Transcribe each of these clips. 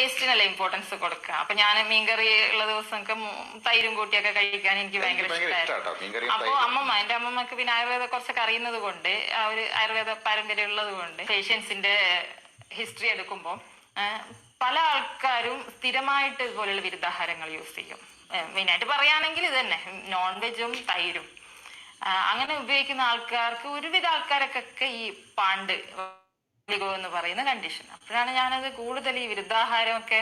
ടേസ്റ്റിനല്ലേ importance കൊടുക്കുക. അപ്പൊ ഞാൻ മീൻകറി ഉള്ള ദിവസമൊക്കെ മു- തൈരും കൂട്ടിയൊക്കെ കഴിക്കാൻ എനിക്ക് ഭയങ്കര ഇഷ്ടമായിരുന്നു അപ്പൊ. അമ്മമ്മ എന്റെ അമ്മമ്മക്ക് പിന്നെ ആയുർവേദം കുറച്ചൊക്കെ അറിയുന്നത് കൊണ്ട് ആ ഒരു ആയുർവേദ പാരമ്പര്യം ഉള്ളത് കൊണ്ട് പേഷ്യൻസിന്റെ ഹിസ്റ്ററി എടുക്കുമ്പോൾ പല ആൾക്കാരും സ്ഥിരമായിട്ട് ഇതുപോലെയുള്ള വിരുദ്ധാഹാരങ്ങൾ യൂസ് ചെയ്യും. മെയിനായിട്ട് പറയുകയാണെങ്കിൽ ഇത് തന്നെ നോൺ വെജും തൈരും അങ്ങനെ ഉപയോഗിക്കുന്ന ആൾക്കാർക്ക് ഒരുവിധ ആൾക്കാരൊക്കെ ഈ പാണ്ട് ലിഗോ എന്ന് പറയുന്ന കണ്ടീഷൻ അപ്പോഴാണ് ഞാനത് കൂടുതൽ ഈ വിരുദ്ധാഹാരമൊക്കെ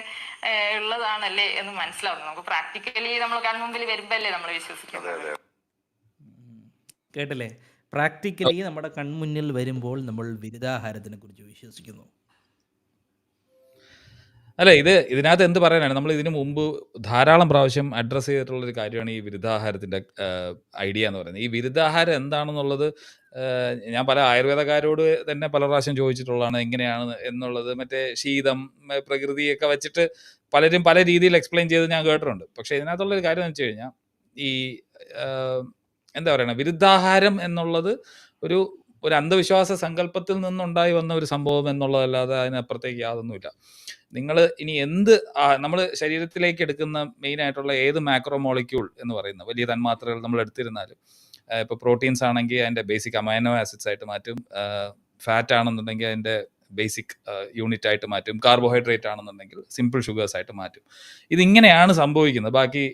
ഉള്ളതാണല്ലേ എന്ന് മനസ്സിലാവുന്നത്. നമുക്ക് പ്രാക്ടിക്കലി നമ്മൾ കൺമുമ്പിൽ വരുമ്പല്ലേ നമ്മൾ വിശ്വസിക്കുന്നത്. കേട്ടില്ലേ? പ്രാക്ടിക്കലി നമ്മുടെ കൺമുന്നിൽ വരുമ്പോൾ നമ്മൾ ബിരുദാഹാരത്തിനെ കുറിച്ച് വിശ്വസിക്കുന്നു. അല്ല ഇത് ഇതിനകത്ത് എന്ത് പറയാനാണ്? നമ്മൾ ഇതിനു മുമ്പ് ധാരാളം പ്രാവശ്യം അഡ്രസ്സ് ചെയ്തിട്ടുള്ളൊരു കാര്യമാണ് ഈ ബിരുദാഹാരത്തിന്റെ ഐഡിയ എന്ന് പറയുന്നത്. ഈ ബിരുദാഹാരം എന്താണെന്നുള്ളത് ഞാൻ പല ആയുർവേദക്കാരോട് തന്നെ പല പ്രാവശ്യം ചോദിച്ചിട്ടുള്ളതാണ് എങ്ങനെയാണ് എന്നുള്ളത്. മറ്റേ ശീതം പ്രകൃതിയൊക്കെ വെച്ചിട്ട് പലരും പല രീതിയിൽ എക്സ്പ്ലെയിൻ ചെയ്ത് ഞാൻ കേട്ടിട്ടുണ്ട്. പക്ഷേ ഇതിനകത്തുള്ളൊരു കാര്യം എന്ന് വെച്ച് കഴിഞ്ഞാൽ ഈ എന്താ പറയണ? വിരുദ്ധാഹാരം എന്നുള്ളത് ഒരു ഒരു അന്ധവിശ്വാസ സങ്കല്പത്തിൽ നിന്നുണ്ടായി വന്ന ഒരു സംഭവം എന്നുള്ളതല്ലാതെ അതിനപ്പുറത്തേക്ക് യാതൊന്നുമില്ല. നിങ്ങൾ ഇനി എന്ത് നമ്മൾ ശരീരത്തിലേക്ക് എടുക്കുന്ന മെയിൻ ആയിട്ടുള്ള ഏത് മാക്രോ മോളിക്യൂൾ എന്ന് പറയുന്ന വലിയ തന്മാത്രകൾ നമ്മൾ എടുത്തിരുന്നാലും ഇപ്പോൾ പ്രോട്ടീൻസ് ആണെങ്കിൽ അതിന്റെ ബേസിക് അമൈനോ ആസിഡ്സ് ആയിട്ട് മാറ്റും ഫാറ്റ് ആണെന്നുണ്ടെങ്കിൽ അതിന്റെ ബേസിക് യൂണിറ്റ് ആയിട്ട് മാറ്റും കാർബോഹൈഡ്രേറ്റ് ആണെന്നുണ്ടെങ്കിൽ സിമ്പിൾ ഷുഗേഴ്സ് ആയിട്ട് മാറ്റും. ഇതിങ്ങനെയാണ് സംഭവിക്കുന്നത്. ബാക്കി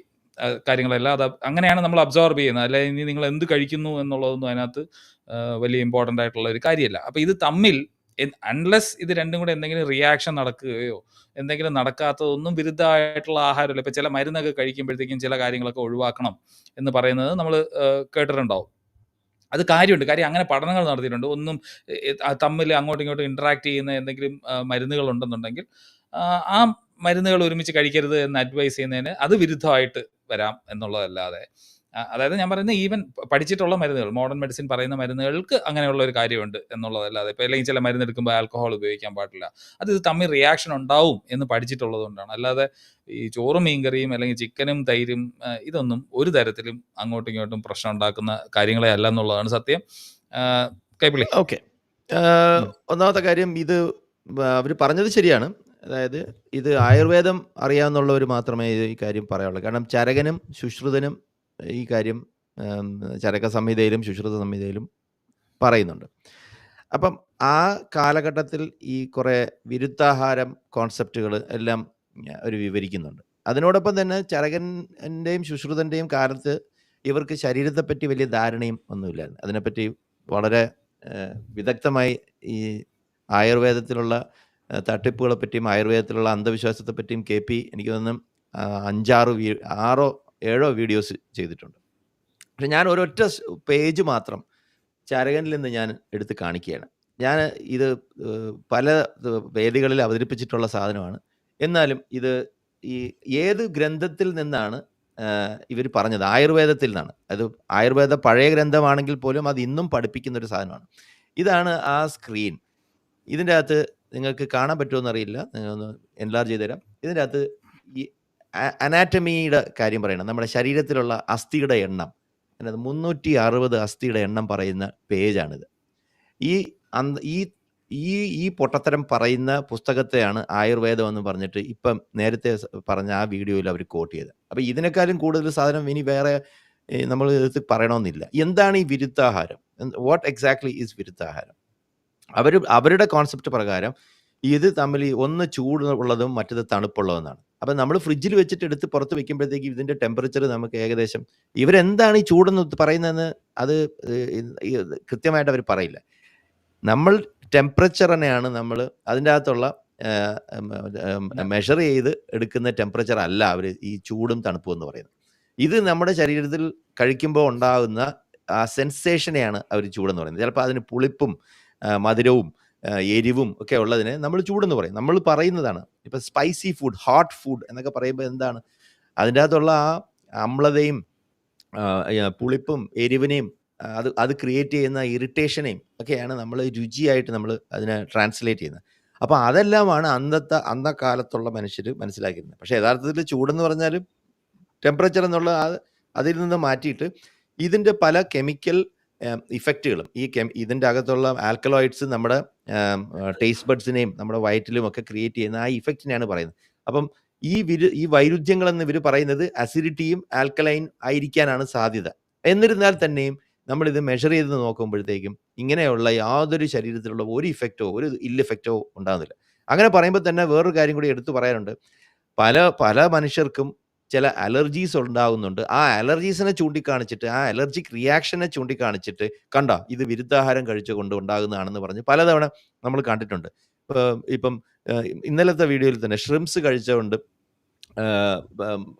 കാര്യങ്ങളെല്ലാം അത് അങ്ങനെയാണ് നമ്മൾ അബ്സോർബ് ചെയ്യുന്നത്. അല്ലെ ഇനി നിങ്ങൾ എന്ത് കഴിക്കുന്നു എന്നുള്ളതൊന്നും അതിനകത്ത് വലിയ ഇമ്പോർട്ടന്റ് ആയിട്ടുള്ള ഒരു കാര്യമല്ല. അപ്പോൾ ഇത് തമ്മിൽ അൺലെസ് ഇത് രണ്ടും കൂടെ എന്തെങ്കിലും റിയാക്ഷൻ നടക്കുകയോ എന്തെങ്കിലും നടക്കാത്തതൊന്നും വിരുദ്ധമായിട്ടുള്ള ആഹാരമല്ല. ഇപ്പം ചില മരുന്നൊക്കെ കഴിക്കുമ്പോഴത്തേക്കും ചില കാര്യങ്ങളൊക്കെ ഒഴിവാക്കണം എന്ന് പറയുന്നത് നമ്മൾ കേട്ടിട്ടുണ്ടാവും. അത് കാര്യമുണ്ട്. കാര്യം അങ്ങനെ പഠനങ്ങൾ നടത്തിയിട്ടുണ്ട്. ഒന്നും തമ്മിൽ അങ്ങോട്ടും ഇങ്ങോട്ടും ഇന്ററാക്ട് ചെയ്യുന്ന എന്തെങ്കിലും മരുന്നുകൾ ഉണ്ടെന്നുണ്ടെങ്കിൽ ആ, മരുന്നുകൾ ഒരുമിച്ച് കഴിക്കരുത് എന്ന് അഡ്വൈസ് ചെയ്യുന്നതിന് അത് വിരുദ്ധമായിട്ട് വരാം എന്നുള്ളതല്ലാതെ. അതായത് ഞാൻ പറയുന്നത് ഈവൻ പഠിച്ചിട്ടുള്ള മരുന്നുകൾ മോഡേൺ മെഡിസിൻ പറയുന്ന മരുന്നുകൾക്ക് അങ്ങനെയുള്ള ഒരു കാര്യമുണ്ട് എന്നുള്ളതല്ലാതെ. ഇപ്പോൾ അല്ലെങ്കിൽ ചില മരുന്ന് എടുക്കുമ്പോൾ ആൽക്കഹോൾ ഉപയോഗിക്കാൻ പാടില്ല. അത് ഇത് തമ്മിൽ റിയാക്ഷൻ ഉണ്ടാവും എന്ന് പഠിച്ചിട്ടുള്ളത് കൊണ്ടാണ് അല്ലാതെ ഈ ചോറും മീൻകറിയും അല്ലെങ്കിൽ ചിക്കനും തൈരും ഇതൊന്നും ഒരു തരത്തിലും അങ്ങോട്ടും ഇങ്ങോട്ടും പ്രശ്നം ഉണ്ടാക്കുന്ന കാര്യങ്ങളെ അല്ല എന്നുള്ളതാണ് സത്യം. കൈപ്പിളി ഓക്കെ ഒന്നാമത്തെ കാര്യം ഇത് അവർ പറഞ്ഞത് ശരിയാണ്. അതായത് ഇത് ആയുർവേദം അറിയാവുന്നവർ മാത്രമേ ഈ കാര്യം പറയാവുള്ളൂ. കാരണം ചരകനും ശുശ്രുതനും ഈ കാര്യം ചരക സംഹിതയിലും ശുശ്രുത സംഹിതയിലും പറയുന്നുണ്ട്. അപ്പം ആ കാലഘട്ടത്തിൽ ഈ കുറേ വിരുദ്ധാഹാരം കോൺസെപ്റ്റുകൾ എല്ലാം അവർ വിവരിക്കുന്നുണ്ട്. അതിനോടൊപ്പം തന്നെ ചരകന്റെയും ശുശ്രുതന്റെയും കാലത്ത് ഇവർക്ക് ശരീരത്തെപ്പറ്റി വലിയ ധാരണയും ഒന്നുമില്ലായിരുന്നു. അതിനെപ്പറ്റി വളരെ വിദഗ്ധമായി ഈ ആയുർവേദത്തിലുള്ള തട്ടിപ്പുകളെ പറ്റിയും ആയുർവേദത്തിലുള്ള അന്ധവിശ്വാസത്തെ പറ്റിയും കെ പി എനിക്ക് തോന്നുന്നു അഞ്ചാറ് വീ ആറോ ഏഴോ വീഡിയോസ് ചെയ്തിട്ടുണ്ട്. പക്ഷെ ഞാൻ ഒരൊറ്റ പേജ് മാത്രം ചരകനിൽ നിന്ന് ഞാൻ എടുത്ത് കാണിക്കുകയാണ്. ഞാൻ ഇത് പല വേദികളിൽ അവതരിപ്പിച്ചിട്ടുള്ള സാധനമാണ്. എന്നാലും ഇത് ഈ ഏത് ഗ്രന്ഥത്തിൽ നിന്നാണ് ഇവർ പറഞ്ഞത്? ആയുർവേദത്തിൽ നിന്നാണ്. അത് ആയുർവേദ പഴയ ഗ്രന്ഥമാണെങ്കിൽ പോലും അത് ഇന്നും പഠിപ്പിക്കുന്ന ഒരു സാധനമാണ്. ഇതാണ് ആ സ്ക്രീൻ. ഇതിന്റെ അകത്ത് നിങ്ങൾക്ക് കാണാൻ പറ്റുമോ അറിയില്ല ഒന്ന് എൻലാർജ് ചെയ്ത് തരാം. ഇതിന്റെ അകത്ത് ഈ അനാറ്റമിയുടെ കാര്യം പറയണം. നമ്മുടെ ശരീരത്തിലുള്ള അസ്ഥിയുടെ എണ്ണം അതായത് മുന്നൂറ്റി അറുപത് അസ്ഥിയുടെ എണ്ണം പറയുന്ന പേജാണിത്. ഈ ഈ ഈ ഈ പൊട്ടത്തരം പറയുന്ന പുസ്തകത്തെയാണ് ആയുർവേദം എന്ന് പറഞ്ഞിട്ട് ഇപ്പം നേരത്തെ പറഞ്ഞ ആ വീഡിയോയിൽ അവർ കോട്ട് ചെയ്ത് അപ്പോൾ ഇതിനേക്കാളും കൂടുതൽ സാധനം ഇനി വേറെ നമ്മൾ ഇത് പറയണമെന്നില്ല. എന്താണ് ഈ വിരുദ്ധാഹാരം? വാട്ട് എക്സാക്ട്ലി ഈസ് വിരുദ്ധാഹാരം? അവർ അവരുടെ കോൺസെപ്റ്റ് പ്രകാരം ഇത് തമ്മിൽ ഒന്ന് ചൂട് ഉള്ളതും മറ്റത് തണുപ്പുള്ളതെന്നാണ് അപ്പം നമ്മൾ ഫ്രിഡ്ജിൽ വെച്ചിട്ട് എടുത്ത് പുറത്ത് വെക്കുമ്പോഴത്തേക്ക് ഇതിന്റെ ടെമ്പറേച്ചർ നമുക്ക് ഏകദേശം ഇവരെന്താണ് ഈ ചൂടെന്ന് പറയുന്നതെന്ന് അത് കൃത്യമായിട്ട് അവർ പറയില്ല. നമ്മൾ ടെമ്പറേച്ചറിനെയാണ് നമ്മൾ അതിന്റെ അകത്തുള്ള മെഷർ ചെയ്ത് എടുക്കുന്ന ടെമ്പറേച്ചർ അല്ല അവർ ഈ ചൂടും തണുപ്പും എന്ന് പറയുന്നത്. ഇത് നമ്മുടെ ശരീരത്തിൽ കഴിക്കുമ്പോൾ ഉണ്ടാകുന്ന ആ സെൻസേഷനെയാണ് അവർ ചൂടെന്ന് പറയുന്നത്. ചിലപ്പോൾ അതിന് പുളിപ്പും മധുരവും എരിവും ഒക്കെ ഉള്ളതിന് നമ്മൾ ചൂടെന്ന് പറയും. നമ്മൾ പറയുന്നതാണ്. ഇപ്പം സ്പൈസി ഫുഡ് ഹോട്ട് ഫുഡ് എന്നൊക്കെ പറയുമ്പോൾ എന്താണ്? അതിന്റെ അകത്തുള്ള ആ അമ്ലതയും പുളിപ്പും എരിവിനെയും അത് അത് ക്രിയേറ്റ് ചെയ്യുന്ന ഇറിറ്റേഷനെയും ഒക്കെയാണ് നമ്മൾ രുചിയായിട്ട് നമ്മൾ അതിനെ ട്രാൻസ്ലേറ്റ് ചെയ്യുന്നത്. അപ്പോൾ അതെല്ലാമാണ് അന്നത്തെ അന്നക്കാലത്തുള്ള മനുഷ്യർ മനസ്സിലാക്കിയിരുന്നത്. പക്ഷേ യഥാർത്ഥത്തിൽ ചൂടെന്ന് പറഞ്ഞാൽ ടെമ്പറേച്ചർ എന്നുള്ള അതിൽ നിന്ന് മാറ്റിയിട്ട് ഇതിന്റെ പല കെമിക്കൽ ഇഫക്റ്റുകളും. ഈ കെം ഇതിന്റെ അകത്തുള്ള ആൽക്കലോയിഡ്സ് നമ്മുടെ ടേസ്റ്റ് ബഡ്സിനെയും നമ്മുടെ വയറ്റിലും ഒക്കെ ക്രിയേറ്റ് ചെയ്യുന്ന ആ ഇഫക്റ്റിനെയാണ് പറയുന്നത്. അപ്പം ഈ വിരു ഈ വൈരുദ്ധ്യങ്ങളെന്ന് ഇവർ പറയുന്നത് അസിഡിറ്റിയും ആൽക്കലൈൻ ആയിരിക്കാനാണ് സാധ്യത. എന്നിരുന്നാൽ തന്നെയും നമ്മളിത് മെഷർ ചെയ്ത് നോക്കുമ്പോഴത്തേക്കും ഇങ്ങനെയുള്ള യാതൊരു ശരീരത്തിലുള്ള ഒരു ഇഫക്റ്റോ ഒരു ഇല്ല ഇഫക്റ്റോ ഉണ്ടാകുന്നില്ല. അങ്ങനെ പറയുമ്പോൾ തന്നെ വേറൊരു കാര്യം കൂടി എടുത്തു പറയാനുണ്ട്. പല പല മനുഷ്യർക്കും ചില അലർജീസ് ഉണ്ടാകുന്നുണ്ട് ആ അലർജീസിനെ ചൂണ്ടിക്കാണിച്ചിട്ട് ആ അലർജിക് റിയാക്ഷനെ ചൂണ്ടിക്കാണിച്ചിട്ട് കണ്ടോ ഇത് വിരുദ്ധാഹാരം കഴിച്ചുകൊണ്ട് ഉണ്ടാകുന്നതാണെന്ന് പറഞ്ഞ് പലതവണ നമ്മൾ കണ്ടിട്ടുണ്ട്. ഇപ്പം ഇന്നലത്തെ വീഡിയോയിൽ തന്നെ ഷ്രിംസ് കഴിച്ചുകൊണ്ട്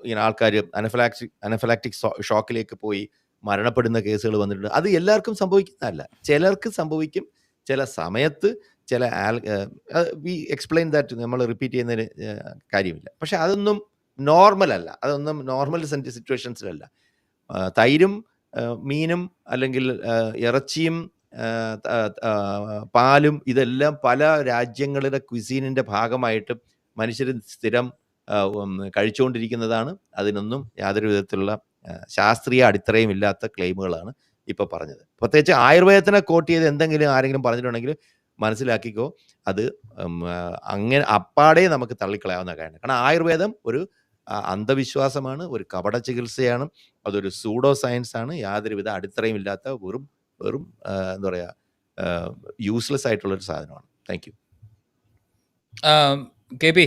ഇങ്ങനെ ആൾക്കാർ അനഫലാക്സി അനഫലാക്റ്റിക് ഷോക്കിലേക്ക് പോയി മരണപ്പെടുന്ന കേസുകൾ വന്നിട്ടുണ്ട്. അത് എല്ലാവർക്കും സംഭവിക്കുന്നതല്ല. ചിലർക്ക് സംഭവിക്കും ചില സമയത്ത് ചില വി എക്സ്പ്ലെയിൻ ദാറ്റ് നമ്മൾ റിപ്പീറ്റ് ചെയ്യുന്നതിന് കാര്യമില്ല. പക്ഷെ അതൊന്നും നോർമൽ അല്ല. അതൊന്നും നോർമൽ സിറ്റുവേഷൻസിലല്ല തൈരും മീനും അല്ലെങ്കിൽ ഇറച്ചിയും പാലും ഇതെല്ലാം പല രാജ്യങ്ങളുടെ ക്വിസീനിന്റെ ഭാഗമായിട്ട് മനുഷ്യർ സ്ഥിരം കഴിച്ചുകൊണ്ടിരിക്കുന്നതാണ്. അതിനൊന്നും യാതൊരു വിധത്തിലുള്ള ശാസ്ത്രീയ അടിത്തറയും ഇല്ലാത്ത ക്ലെയിമുകളാണ് ഇപ്പോൾ പറഞ്ഞത്. പ്രത്യേകിച്ച് ആയുർവേദത്തിനെ കോട്ട് ചെയ്ത് എന്തെങ്കിലും ആരെങ്കിലും പറഞ്ഞിട്ടുണ്ടെങ്കിൽ മനസ്സിലാക്കിക്കോ. അത് അങ്ങനെ അപ്പാടെ നമുക്ക് തള്ളിക്കളയാവുന്ന കാര്യമാണ്. കാരണം ആയുർവേദം ഒരു അന്ധവിശ്വാസമാണ് ഒരു കപട ചികിത്സയാണ് അതൊരു സൂഡോ സയൻസ് ആണ് യാതൊരുവിധ അടിത്തറയും ഇല്ലാത്ത വെറും വെറും എന്താ പറയുക യൂസ്ലെസ് ആയിട്ടുള്ള ഒരു സാധനമാണ്. Thank you K P